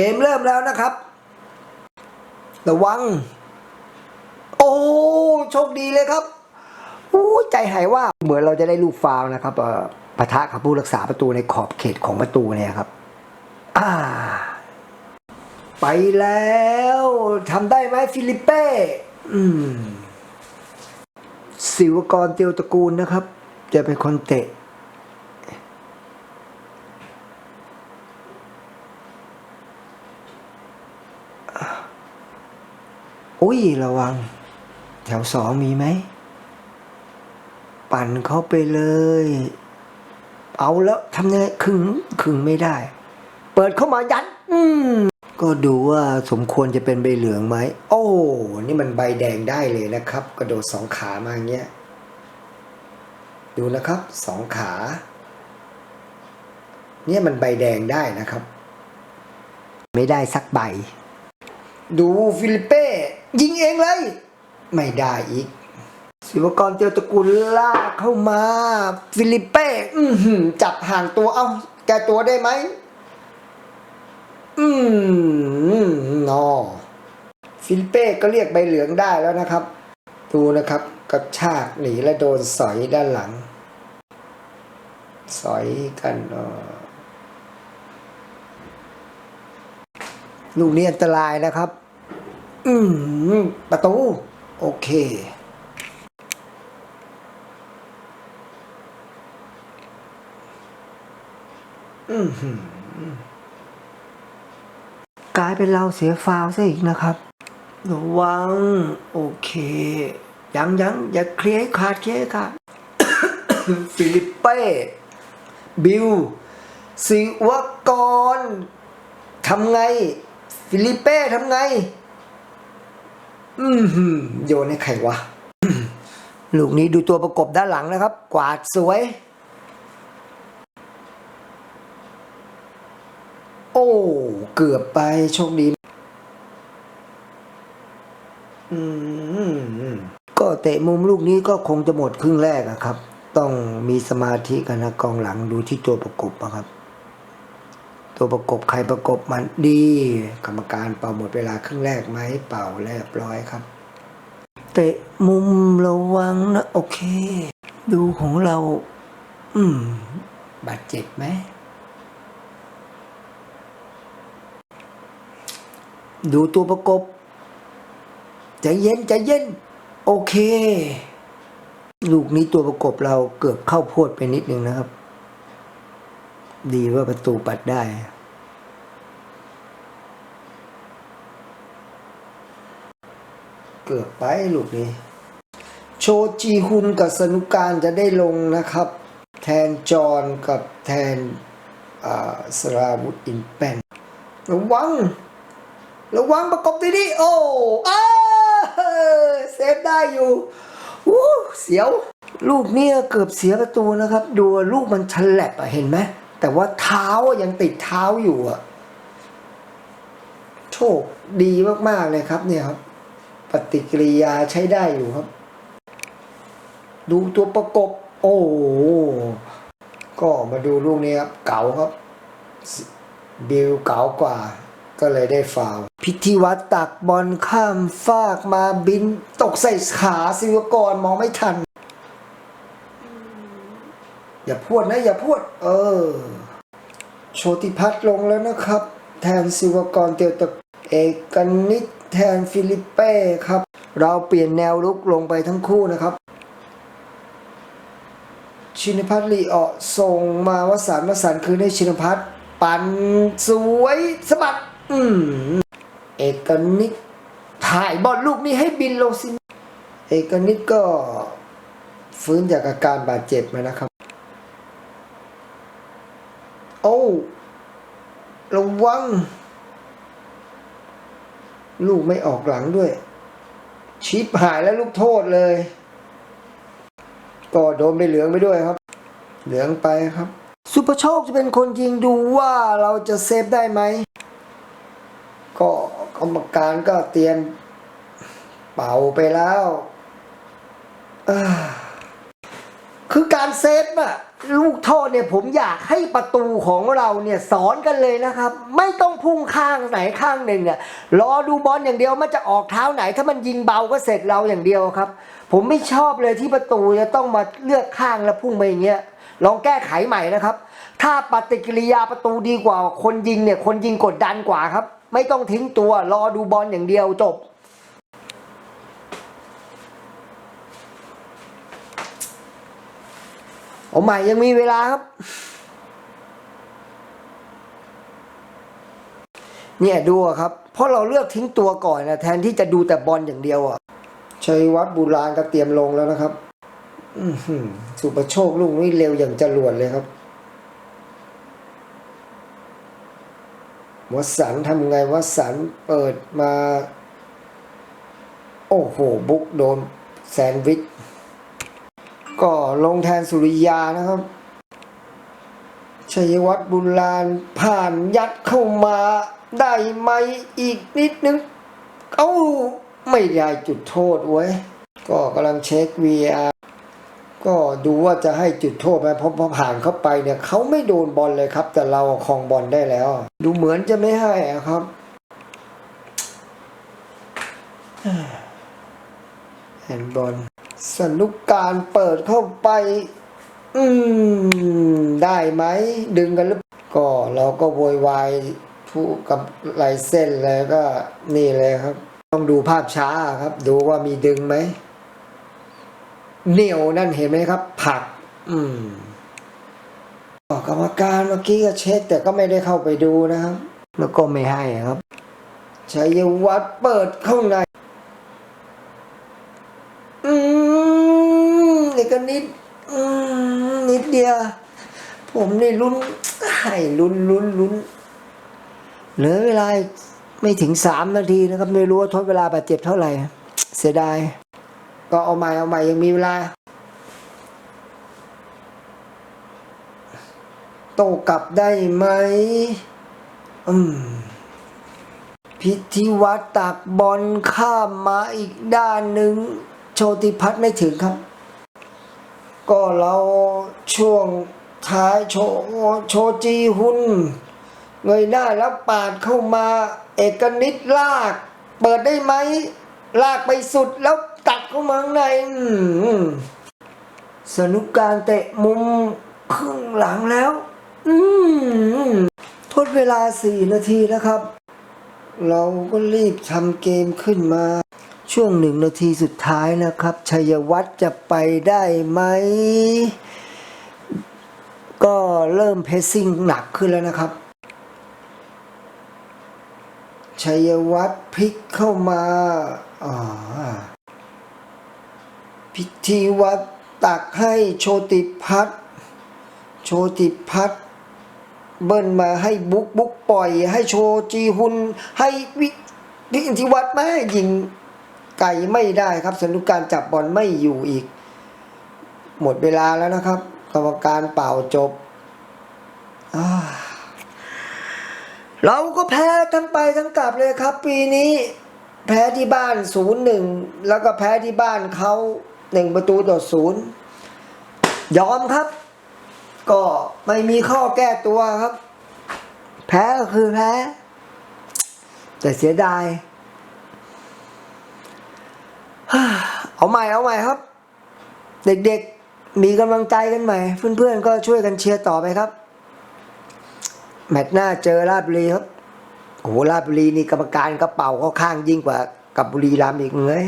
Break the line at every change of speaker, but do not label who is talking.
เกมเริ่มแล้วนะครับ ระวัง โอ้โชคดีเลยครับอู้ใจหายว่าเหมือนเราจะได้ลูกฟาวนะครับปะทะกับผู้รักษาประตูในขอบเขตของประตูเนี่ยครับ อ่า ไปแล้วทำได้ไหมฟิลิปเป้ อืม ศิวกรเตียวตระกูลนะครับ จะเป็นคนเตะ อุ้ยระวัง แถวสองมีไหม ปั่นเข้าไปเลย เอาแล้วทำยังไงขึงขึงไม่ได้ เปิดเข้ามายัด อืมก็ดูว่าสมควรจะเป็นใบเหลืองไหม โอ้ นี่มันใบแดงได้เลยนะครับ กระโดดสองขามาอย่างเงี้ย ดูนะครับสองขา เนี่ยมันใบแดงได้นะครับ ไม่ได้สักใบ ดูฟิลิปเป้ ยิงเองเลย ไม่ได้อีก ศิวกรเตียวตระกูลลากเข้ามา ฟิลิปเป้อืจับห่างตัวเอาแกตัวได้ไหม อืมนอฟิลิปเป้ก็เรียกใบเหลืองได้แล้วนะครับ ดูนะครับกระชากหนีและโดนสอยด้านหลัง สอยกันอลูกนี้อันตรายนะครับ อืมประตู โอเค อืมกลายเป็นเราเสียฟาวซะอีกนะครับ ระวัง โอเค ยังยังอย่าเคลียร์ขาดเคลียร์ขาดฟิลิปเป้ บิลศิวกรทำไง ฟิลิปเป้ทำไง อืมโยนให้ใครวะ ลูกนี้ดูตัวประกบด้านหลังนะครับ กวาดสวย โอ้ เกือบไปโชคดี อืมก็เตะมุมลูกนี้ก็คงจะหมดครึ่งแรกอะครับ ต้องมีสมาธิกันนะกองหลังดูที่ตัวประกบอะครับ ตัวประกบใครประกบมันดี กรรมการเป่าหมดเวลาครึ่งแรกไหมเป่าเรียบร้อยครับ เตะมุมระวังนะโอเค ดูของเรา อืม บาดเจ็บไหมดูตัวประกบใจเย็นใจเย็น โอเค ลูกนี้ตัวประกบเราเกือบเข้าโพดไปนิดนึงนะครับ ดีว่าประตูปัดได้ เกือบไปลูกนี้ โชจีฮุนกับสนุการจะได้ลงนะครับ แทนจอนกับแทนสราวุธอินแปนระวัง ระวังประกบดีๆโอ้อ้เซฟได้อยู่วู้เสียว ลูกนี่ยเกือบเสียประตูนะครับ ดูลูกมันฉลับอะเห็นไหม แต่ว่าเท้ายังติดเท้าอยู่อะโชคดีมาก ๆ เลยครับ เนี่ยครับ ปฏิกิริยาใช้ได้อยู่ครับ ดูตัวประกบ โอ้ก็มาดูลูกนี้ครับ เก๋าครับ บิลเก๋ากว่า ก็เลยได้ฟาว พิธีวัตตักบอลข้ามฟากมาบินตกใส่ขาศิวกรมองไม่ทัน อย่าพูดนะอย่าพูด เออ โชติพัฒน์ลงแล้วนะครับ แทนศิวกรเตียวตะเอกกันนิดแทนฟิลิปเป้ครับ เราเปลี่ยนแนวลุกลงไปทั้งคู่นะครับ ชินพัฒน์ลีออส่งมาวสานวสานคืนให้ชินพัฒน์ปั่นสวยสะบัดอืมเอกนิดถ่ายบอลลูกนี้ให้บินโลซิเอกนิดก็ฟื้นจากอาการบาดเจ็บมานะครับ โอ้ระวัง ลูกไม่ออกหลังด้วย ชิปหายแล้วลูกโทษเลย ก็โดนไปเหลืองไปด้วยครับ เหลืองไปครับ สุภโชคจะเป็นคนยิงดูว่าเราจะเซฟได้ไหม ก็กรรมการก็เตรียมเป่าไปแล้ว คือการเซฟอะ ลูกโทษเนี่ยผมอยากให้ประตูของเราเนี่ยสอนกันเลยนะครับ ไม่ต้องพุ่งข้างไหนข้างหนึ่งเนี่ยรอดูบอลอย่างเดียวมันจะออกเท้าไหน ถ้ามันยิงเบาก็เสร็จเราอย่างเดียวครับ ผมไม่ชอบเลยที่ประตูจะต้องมาเลือกข้างแล้วพุ่งไปอย่างเงี้ยลองแก้ไขใหม่นะครับ ถ้าปฏิกิริยาประตูดีกว่าคนยิงเนี่ยคนยิงกดดันกว่าครับ ไม่ต้องทิ้งตัวรอดูบอลอย่างเดียวจบ เอาใหม่ยังมีเวลาครับ เนี่ยดูครับ เพราะเราเลือกทิ้งตัวก่อนนะแทนที่จะดูแต่บอลอย่างเดียวอะชัยวัฒน์บุราณก็เตรียมลงแล้วนะครับอือหือสุประโชคลูกนี้เร็วอย่างจรวดเลยครับวสันทำไงวสันเปิดมา โอ้โห บุกโดนแซนด์วิช ก็ลงแทนสุริยานะครับชัยวัฒน์บุญลานผ่านยัดเข้ามาได้ไหมอีกนิดนึง เอ้า ไม่ได้จุดโทษเว้ยก็กำลังเช็ค VR ก็ดูว่าจะให้จุดโทษไหมเพราะพอผ่านเข้าไปเนี่ยเขาไม่โดนบอลเลยครับ แต่เราครองบอลได้แล้ว ดูเหมือนจะไม่ให้ครับแฮนบอล สนุกการเปิดเข้าไป อืม ได้ไหม ดึงกันหรือก็เราก็โวยวายผู้กับลายเส้นเลยก็นี่เลยครับ ต้องดูภาพช้าครับ ดูว่ามีดึงไหมเหนียวนั่นเห็นไหมครับ ผัก อืมก็กรรมการเมื่อกี้ก็เช็ค แต่ก็ไม่ได้เข้าไปดูนะครับ แล้วก็ไม่ให้ครับชัยวัฒน์เปิดเข้าใน อืม นี่ก็นิดอืนิดเดียว ผมนี่ลุ้นให้ลุ้นลุ้นลุ้นเหลือเวลาไม่ถึงสามนาทีนะครับ ไม่รู้ว่าทดเวลาบาดเจ็บเท่าไหร่ เสียดาย ก็เอาใหม่เอาใหม่ยังมีเวลาโต้กลับได้ไหม อืม พิธีวัตตักบอลข้ามมาอีกด้านหนึ่ง โชติพัฒน์ไม่ถึงครับ ก็เราช่วงท้ายโชโชจีหุนเงยหน้าแล้วปาดเข้ามาเอกนิดลาก เปิดได้ไหม ลากไปสุดแล้วตัดเข้ามาข้างในสนุกการเตะมุมครึ่งหลังแล้ว อืมทดเวลาสี่นาทีแล้วครับ เราก็รีบทำเกมขึ้นมา ช่วงหนึ่งนาทีสุดท้ายนะครับ ชัยวัฒน์จะไปได้ไหม ก็เริ่มเพสซิ่งหนักขึ้นแล้วนะครับ ชัยวัฒน์พลิกเข้ามาอ๋อพิธีวัฒน์ตักให้โชติพัฒน์โชติพัฒน์เบิ้ลมาให้บุกบุกปล่อย ให้โชจีฮุนให้วิพิธีวัตรมาให้ยิง ไก่ไม่ได้ครับสนุกการจับบอลไม่อยู่อีก หมดเวลาแล้วนะครับ กรรมการเป่าจบ เราก็แพ้ทั้งไปทั้งกลับเลยครับ ปีนี้ แพ้ที่บ้านศูนย์หนึ่งแล้วก็แพ้ที่บ้านเขาหนึ่งประตูต่อศูนย์ยอมครับ ก็ไม่มีข้อแก้ตัวครับ แพ้ก็คือแพ้ แต่เสียดาย ฮ่า เอาใหม่เอาใหม่ครับ เด็กๆมีกำลังใจกันใหม่ เพื่อนๆก็ช่วยกันเชียร์ต่อไปครับ แมตช์หน้าเจอราชบุรีครับโอ้โหราชบุรีนี่กรรมการกระเป๋าก็ข้างยิ่งกว่ากับบุรีรัมย์อีกเลย